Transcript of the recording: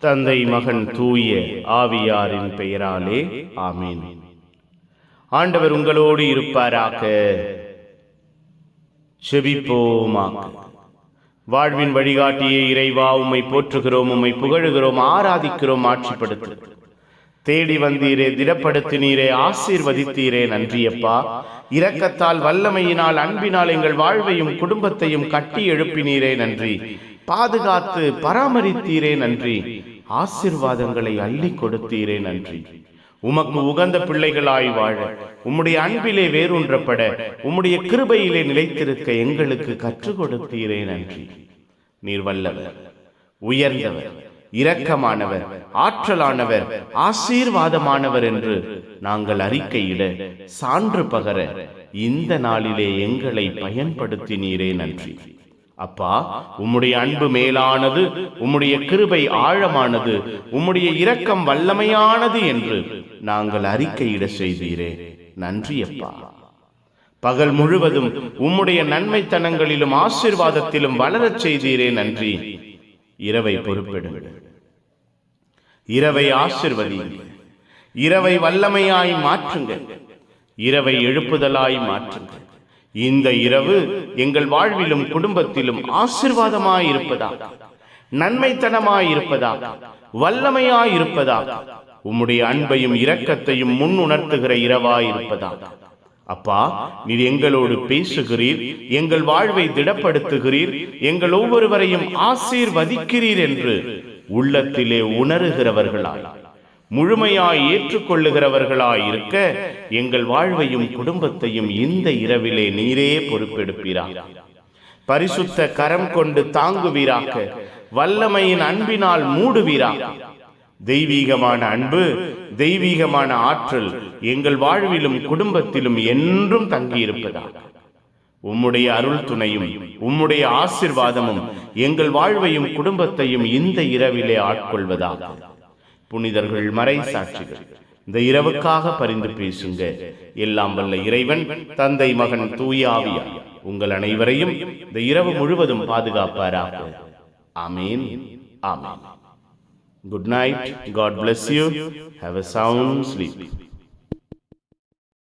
தந்தை மகன் தூய ஆவியாரின் பெயராலே ஆமீன். ஆண்டவர் உங்களோடு இருப்பாராக. செபிப்போமாக. வாழ்வின் வழிகாட்டியே இறைவா உம்மை போற்றுகிறோம் உம்மை புகழுகிறோம் ஆராதிக்கிறோம் ஆட்சிப்படுத்து. தேடி வந்தீரே திடப்படுத்தினீரே ஆசீர்வதித்தீரே நன்றியப்பா. இரக்கத்தால் வல்லமையினால் அன்பினால் எங்கள் வாழ்வையும் குடும்பத்தையும் கட்டி எழுப்பினீரே நன்றி. பாதுகாத்து பராமரித்தீரே நன்றி. ஆசிர்வாதங்களை அள்ளி கொடுத்தீரே நன்றி. உமக்கு உகந்த பிள்ளைகளாய் வாழ உம்முடைய அன்பிலே வேரூன்றப்பட உம்முடைய கிருபையிலே நிலைத்திருக்க எங்களுக்கு கற்றுக் கொடுத்தீரே நன்றி. நீர் வல்லவர் உயர்ந்தவர் இரக்கமானவர் ஆற்றலானவர் ஆசீர்வாதமானவர் என்று நாங்கள் அறிக்கையிட சான்று பகர இந்த நாளிலே எங்களை பயன்படுத்தினீரே நன்றி. அப்பா உம்முடைய அன்பு மேலானது உம்முடைய கிருபை ஆழமானது உம்முடைய இரக்கம் வல்லமையானது என்று நாங்கள் அறிக்கையிட செய்தீரே. நன்றி அப்பா. பகல் முழுவதும் உம்முடைய நன்மைத்தனங்களிலும் ஆசிர்வாதத்திலும் வளரச் செய்தீரே நன்றி. இரவை பொறுப்பெடுங்கள். இரவை ஆசிர்வதியுங்கள். இரவை வல்லமையாய் மாற்றுங்கள். இரவை எழுப்புதலாய் மாற்றுங்கள். இந்த இரவு எங்கள் வாழ்விலும் குடும்பத்திலும் ஆசிர்வாதமாய் இருப்பதாக நன்மைத்தனமாய் வல்லமையாய் உம்முடைய அன்பையும் இரக்கத்தையும் முன் உணர்த்துகிற இரவாய் இருப்பதா அப்பா நீர் எங்களோடு பேசுகிறீர் எங்கள் வாழ்வை திடப்படுத்துகிறீர் எங்கள் ஒவ்வொருவரையும் ஆசீர்வதிக்கிறீர் என்று உள்ளத்திலே உணருகிறவர்களாய். முழுமையாய் ஏற்றுக்கொள்ளுகிறவர்களாய் இருக்க எங்கள் வாழ்வையும் குடும்பத்தையும் இந்த இரவிலே நீரே பொறுப்பெடுப்பீராக. பரிசுத்த கரம் கொண்டு தாங்குவீராக. வல்லமையின் அன்பினால் மூடுவீராக. தெய்வீகமான அன்பு தெய்வீகமான ஆற்றல் எங்கள் வாழ்விலும் குடும்பத்திலும் என்றும் தங்கியிருப்பதாக. உம்முடைய அருள் துணையும் உம்முடைய ஆசிர்வாதமும் எங்கள் வாழ்வையும் குடும்பத்தையும் இந்த இரவிலே ஆட்கொள்வதாக. புனிதர்கள் மறை சாட்சிகள். இந்த இரவுக்காக பரிந்து பேசுங்க. எல்லாம் வல்ல இறைவன் தந்தை மகன் தூயாவியா உங்கள் அனைவரையும் இந்த இரவு முழுவதும் பாதுகாப்பாராக. ஆமீன். ஆமீன். Good night God bless you have a sound sleep